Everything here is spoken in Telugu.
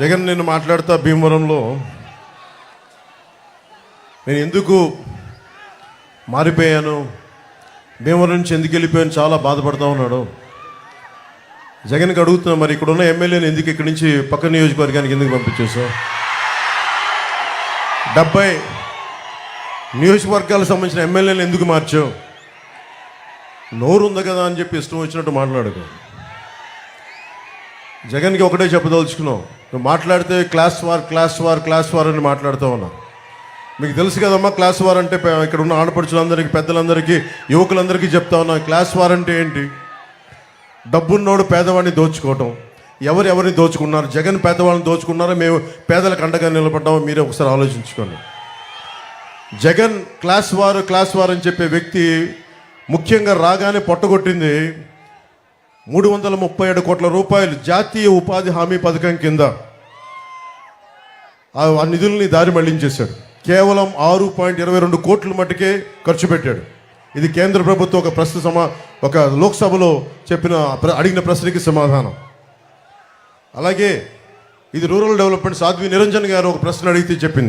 జగన్ నేను మాట్లాడుతా భీమవరంలో. నేను ఎందుకు మారిపోయాను? భీమవరం నుంచి ఎందుకు వెళ్ళిపోయాను? చాలా బాధపడతా ఉన్నాడు. జగన్కి అడుగుతున్నా మరి ఇక్కడ ఉన్న ఎమ్మెల్యేని ఎందుకు ఇక్కడి నుంచి పక్క నియోజకవర్గానికి ఎందుకు పంపించేసావు డెబ్బై నియోజకవర్గాలకు సంబంధించిన ఎమ్మెల్యేలు ఎందుకు మార్చావు? నోరు ఉంది కదా అని చెప్పి ఇష్టం వచ్చినట్టు మాట్లాడుకో. జగన్కి ఒకటే చెప్పదలుచుకున్నావు నువ్వు మాట్లాడితే class war class war class war అని మాట్లాడుతూ ఉన్నావు మీకు తెలుసు కదమ్మా క్లాస్ వార్ అంటే ఇక్కడ ఉన్న ఆడపడుచులందరికీ పెద్దలందరికీ యువకులందరికీ చెప్తా ఉన్నా క్లాస్ వార్ అంటే ఏంటి? డబ్బున్నోడు పేదవాడిని దోచుకోవటం. ఎవరు ఎవరిని దోచుకున్నారు? జగన్ పేదవాళ్ళని దోచుకున్నారో? మేము పేదలకు అండగా నిలబడ్డామో? మీరే ఒకసారి ఆలోచించుకోండి. జగన్ క్లాస్ వారు క్లాస్ వారు అని చెప్పే వ్యక్తి ముఖ్యంగా రాగానే పొట్టగొట్టింది మూడు వందల ముప్పై ఏడు కోట్ల రూపాయలు జాతీయ ఉపాధి హామీ పథకం కింద ఆ నిధుల్ని దారి మళ్ళించేశాడు. కేవలం ఆరు పాయింట్ ఇరవై రెండు కోట్ల మట్టుకే ఖర్చు పెట్టాడు. ఇది కేంద్ర ప్రభుత్వం ఒక ప్రశ్న సమా ఒక లోక్సభలో చెప్పిన అడిగిన ప్రశ్నకి సమాధానం. అలాగే ఇది రూరల్ డెవలప్మెంట్ సాధ్వి నిరంజన్ గారు ఒక ప్రశ్న అడిగితే చెప్పింది.